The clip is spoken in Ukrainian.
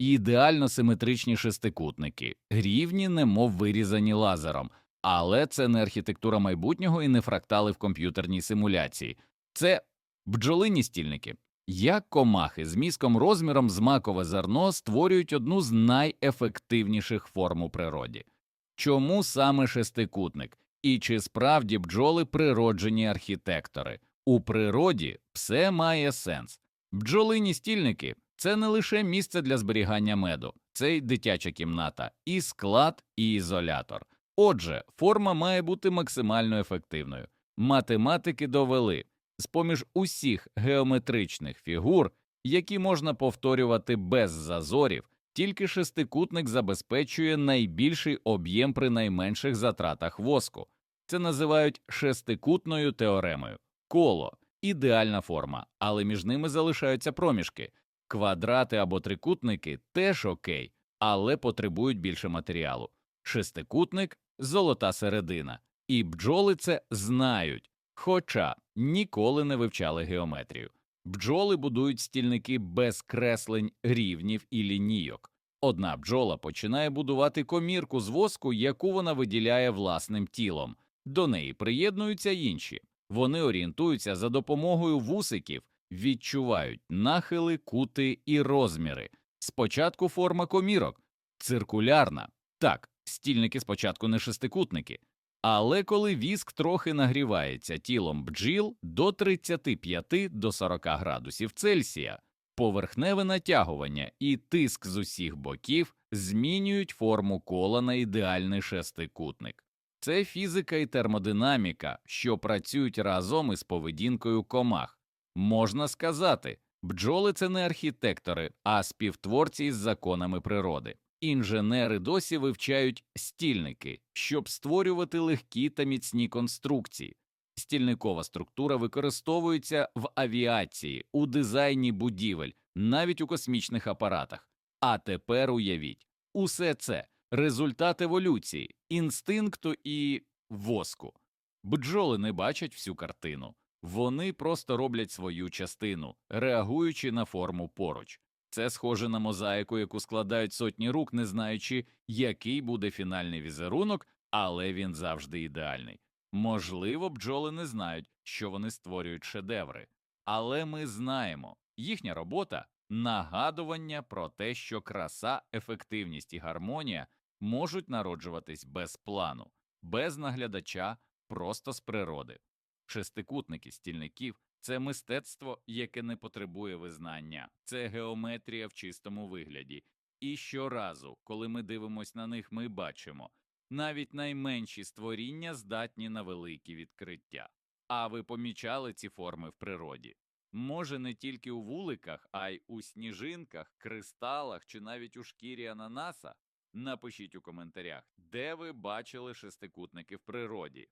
ідеально симетричні шестикутники, рівні, немов вирізані лазером. Але це не архітектура майбутнього і не фрактали в комп'ютерній симуляції. Це бджолині стільники. Як комахи з мізком розміром з макове зерно створюють одну з найефективніших форм у природі. Чому саме шестикутник? І чи справді бджоли природжені архітектори? У природі все має сенс. Бджолині стільники це не лише місце для зберігання меду, це й дитяча кімната, і склад, і ізолятор. Отже, форма має бути максимально ефективною. Математики довели з поміж усіх геометричних фігур, які можна повторювати без зазорів, тільки шестикутник забезпечує найбільший об'єм при найменших затратах воску. Це називають шестикутною теоремою. Коло ідеальна форма, але між ними залишаються проміжки. Квадрати або трикутники теж окей, але потребують більше матеріалу. Шестикутник золота середина, і бджоли це знають, хоча ніколи не вивчали геометрію. Бджоли будують стільники без креслень, рівнів і лінійок. Одна бджола починає будувати комірку з воску, яку вона виділяє власним тілом. До неї приєднуються інші. Вони орієнтуються за допомогою вусиків, відчувають нахили, кути і розміри. Спочатку форма комірок циркулярна. Так, стільники спочатку не шестикутники. Але коли віск трохи нагрівається тілом бджіл до 35 до 40 градусів Цельсія, поверхневе натягування і тиск з усіх боків змінюють форму кола на ідеальний шестикутник. Це фізика і термодинаміка, що працюють разом із поведінкою комах. Можна сказати, бджоли це не архітектори, а співтворці із законами природи. Інженери досі вивчають стільники, щоб створювати легкі та міцні конструкції. Стільникова структура використовується в авіації, у дизайні будівель, навіть у космічних апаратах. А тепер уявіть, усе це результат еволюції, інстинкту і воску. Бджоли не бачать всю картину, вони просто роблять свою частину, реагуючи на форму поруч. Це схоже на мозаїку, яку складають сотні рук, не знаючи, який буде фінальний візерунок, але він завжди ідеальний. Можливо, бджоли не знають, що вони створюють шедеври, але ми знаємо, їхня робота нагадування про те, що краса, ефективність і гармонія можуть народжуватись без плану, без наглядача, просто з природи. Шестикутники стільників це мистецтво, яке не потребує визнання, це геометрія в чистому вигляді. І щоразу, коли ми дивимося на них, ми бачимо навіть найменші створіння здатні на великі відкриття. А ви помічали ці форми в природі? Може, не тільки у вуликах, а й у сніжинках, кристалах чи навіть у шкірі ананаса? Напишіть у коментарях, де ви бачили шестикутники в природі.